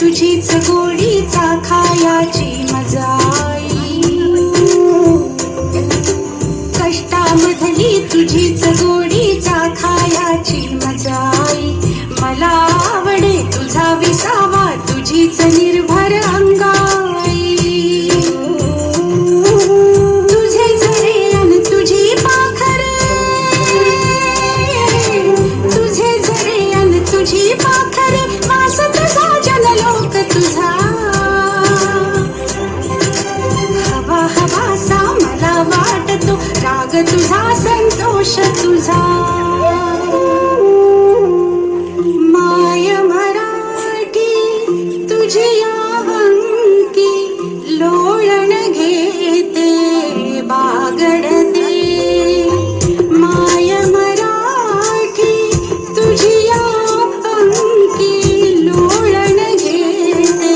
तुझीच गोडीचा खा तुझा संतोष तुझा. माय मराठी तुझी अंकी लोळण घेते बागडते. माय मराठी तुझी अंकी लोळण घेते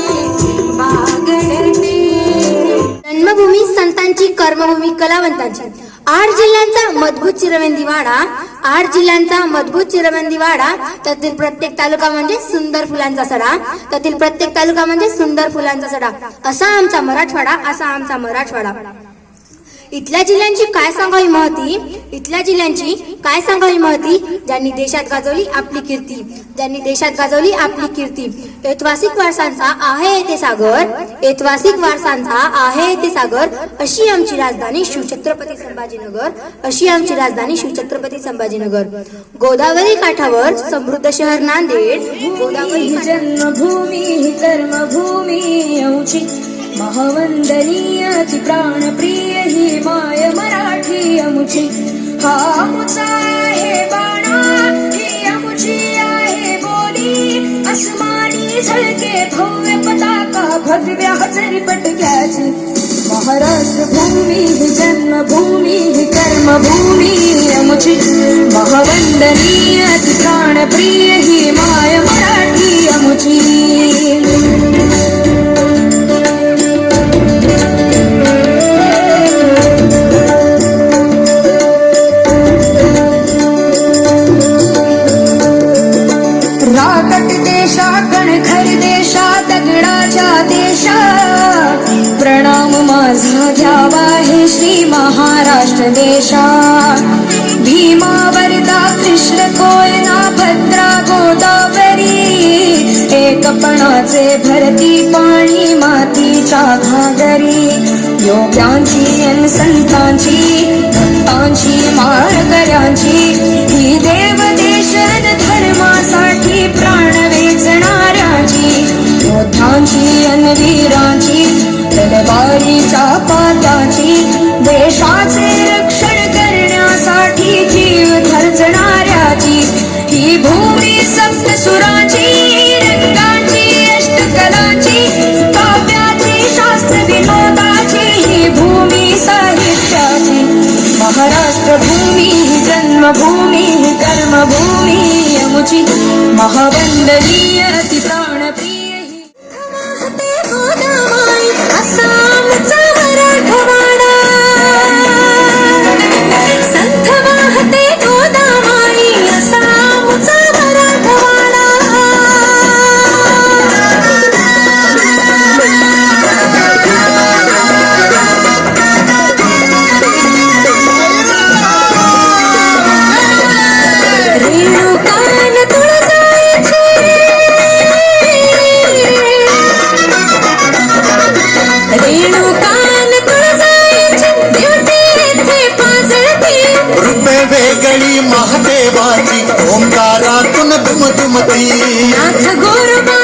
बागडते. जन्मभूमी संतांची कर्मभूमी कलावंतांची. आठ जिल्ह्यांचा मजबूत चिरबंदी वाडा आठ जिल्ह्यांचा मजबूत चिरबंदी वाडा त्यातील प्रत्येक तालुका म्हणजे सुंदर फुलांचा सडा त्यातील प्रत्येक तालुका म्हणजे सुंदर फुलांचा सडा. असा आमचा मराठवाडा असा आमचा मराठवाडा. इथल्या जिल्ह्यांची काय सांगावी महती? इथल्या जिल्ह्यांची काय सांगावी महती? ज्यांनी देशात गाजवली आपली कीर्ती ज्यांनी देशात गाजवली आपली कीर्ती. ऐतिहासिक वारसांचा आहे येथे सागर ऐतिहासिक वारसांचा आहे येथे सागर. अशी आमची राजधानी शिवछत्रपती संभाजीनगर अशी आमची राजधानी शिवछत्रपती संभाजीनगर. गोदावरी काठावर समृद्ध शहर नांदेड. गोदावरी जन्मभूमी कर्मभूमी औची महावंदनीय ती प्राणप्रिय ही माय मराठी अमुची. हा अमुचा आहे बाणा ही अमुची आहे बोली. अस्मानी झळके भव्य पताका भगव्या हजरी पटक्याची. महाराष्ट्र भूमी ही जन्मभूमी ही कर्मभूमी अमुची. महावंदनीय प्राण प्राणप्रिय महाराष्ट्र देशा भीमा वरदा कृष्ण कोयना भद्रा गोदावरी एकपणाचे भरती पाणी मातीच्या घागरी योग्यांची अन संतांची भक्तांची माळकऱ्यांची ही भूमी सप्त सुराची रंगाची अष्टकलाची काव्याची शास्त्र विनोदाची ही भूमी साहित्याची. महाराष्ट्र भूमी जन्मभूमी कर्मभूमी यमुची महावंदनीय प्राणप्रिय ही देवाची ओंकारातून धुमधुमती नाथ गोरबा